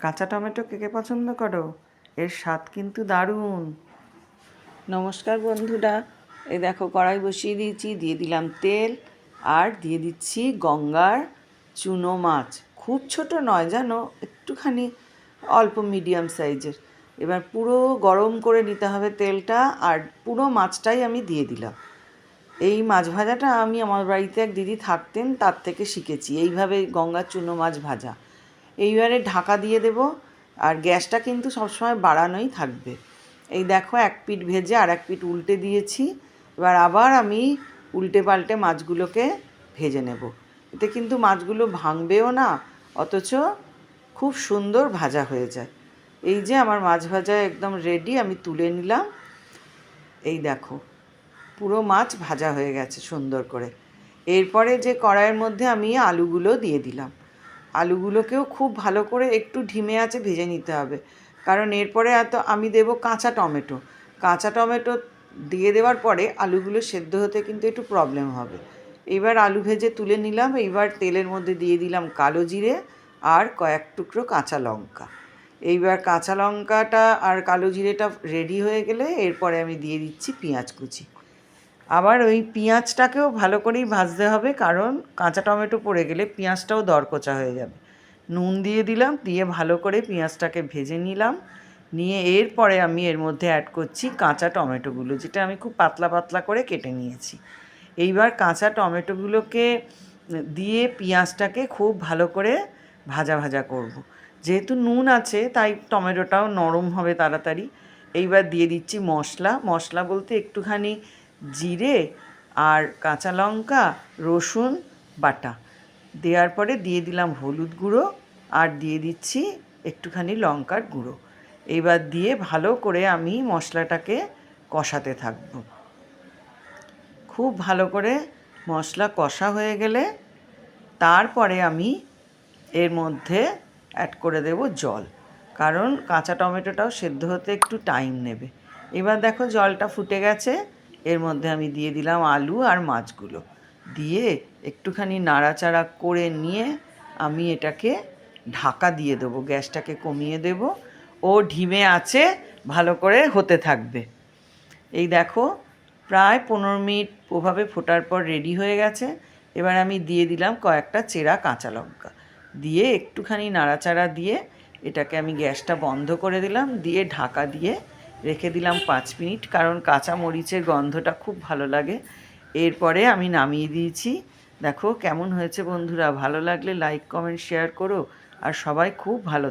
কাঁচা টমেটো কে কে পছন্দ করো? এর স্বাদ কিন্তু দারুণ। নমস্কার বন্ধুরা। এই দেখো, কড়াই বসিয়ে দিয়েছি, দিয়ে দিলাম তেল, আর দিয়ে দিচ্ছি গঙ্গার চুনো মাছ। খুব ছোট নয়, জানো? একটুখানি অল্প মিডিয়াম সাইজের। এবার পুরো গরম করে নিতে হবে তেলটা, আর পুরো মাছটাই আমি দিয়ে দিলাম। এই মাছ ভাজাটা আমি আমার বাড়িতে এক দিদি থাকতেন, তার থেকে শিখেছি। এইভাবে গঙ্গার চুনো মাছ ভাজা। এইবারে ঢাকা দিয়ে দেব। আর গ্যাসটা কিন্তু সবসময় বাড়ানোই থাকবে। এই দেখো, এক পিঠ ভেজে আর এক পিঠ উল্টে দিয়েছি। এবার আবার আমি উল্টে পাল্টে মাছগুলোকে ভেজে নেব। এতে কিন্তু মাছগুলো ভাঙবেও না, অথচ খুব সুন্দর ভাজা হয়ে যায়। এই যে আমার মাছ ভাজা একদম রেডি আমি তুলে নিলাম। এই দেখো, পুরো মাছ ভাজা হয়ে গেছে সুন্দর করে। এরপরে যে কড়াইয়ের মধ্যে আমি আলুগুলো দিয়ে দিলাম। আলুগুলোকেও খুব ভালো করে একটু ঢিমে আছে ভেজে নিতে হবে। কারণ এরপরে এত আমি দেব কাঁচা টমেটো। কাঁচা টমেটো দিয়ে দেওয়ার পরে আলুগুলো সেদ্ধ হতে কিন্তু একটু প্রবলেম হবে। এবার আলু ভেজে তুলে নিলাম। এইবার তেলের মধ্যে দিয়ে দিলাম কালো জিরে আর কয়েক টুকরো কাঁচা লঙ্কা। এইবার কাঁচা লঙ্কাটা আর কালো জিরেটা রেডি হয়ে গেলে এরপরে আমি দিয়ে দিচ্ছি পেঁয়াজ কুচি। আবার ওই পেঁয়াজটাকেও ভালো করেই ভাজতে হবে, কারণ কাঁচা টমেটো পড়ে গেলে পেঁয়াজটাও দরকচা হয়ে যাবে। নুন দিয়ে দিলাম, দিয়ে ভালো করে পেঁয়াজটাকে ভেজে নিলাম। নিয়ে এরপরে আমি এর মধ্যে অ্যাড করছি কাঁচা টমেটোগুলো, যেটা আমি খুব পাতলা পাতলা করে কেটে নিয়েছি। এইবার কাঁচা টমেটোগুলোকে দিয়ে পেঁয়াজটাকে খুব ভালো করে ভাজা ভাজা করব। যেহেতু নুন আছে, তাই টমেটোটাও নরম হবে তাড়াতাড়ি। এইবার দিয়ে দিচ্ছি মশলা। মশলা বলতে একটুখানি জিরে আর কাঁচা লঙ্কা, রসুন বাটা। দেওয়ার পরে দিয়ে দিলাম হলুদ গুঁড়ো আর দিয়ে দিচ্ছি একটুখানি লঙ্কার গুঁড়ো। এবার দিয়ে ভালো করে আমি মশলাটাকে কষাতে থাকব। খুব ভালো করে মশলা কষা হয়ে গেলে তারপরে আমি এর মধ্যে অ্যাড করে দেব জল। কারণ কাঁচা টমেটোটাও সেদ্ধ হতে একটু টাইম নেবে। এবার দেখো জলটা ফুটে গেছে। এর মধ্যে আমি দিয়ে দিলাম আলু আর মাছগুলো। দিয়ে একটুখানি নাড়াচাড়া করে নিয়ে আমি এটাকে ঢাকা দিয়ে দেবো, গ্যাসটাকে কমিয়ে দেব। ও ঢিমে আছে, ভালো করে হতে থাকবে। এই দেখো, প্রায় পনেরো মিনিট ওভাবে ফোটার পর রেডি হয়ে গেছে। এবার আমি দিয়ে দিলাম কয়েকটা চেরা কাঁচা লঙ্কা। দিয়ে একটুখানি নাড়াচাড়া দিয়ে এটাকে আমি গ্যাসটা বন্ধ করে দিলাম, দিয়ে ঢাকা দিয়ে রেখে দিলাম পাঁচ মিনিট, কারণ কাঁচা মরিচের গন্ধটা খুব ভালো লাগে। এরপরে আমি নামিয়ে দিয়েছি। দেখো কেমন হয়েছে বন্ধুরা, ভালো লাগলে লাইক কমেন্ট শেয়ার করো। আর সবাই খুব ভালো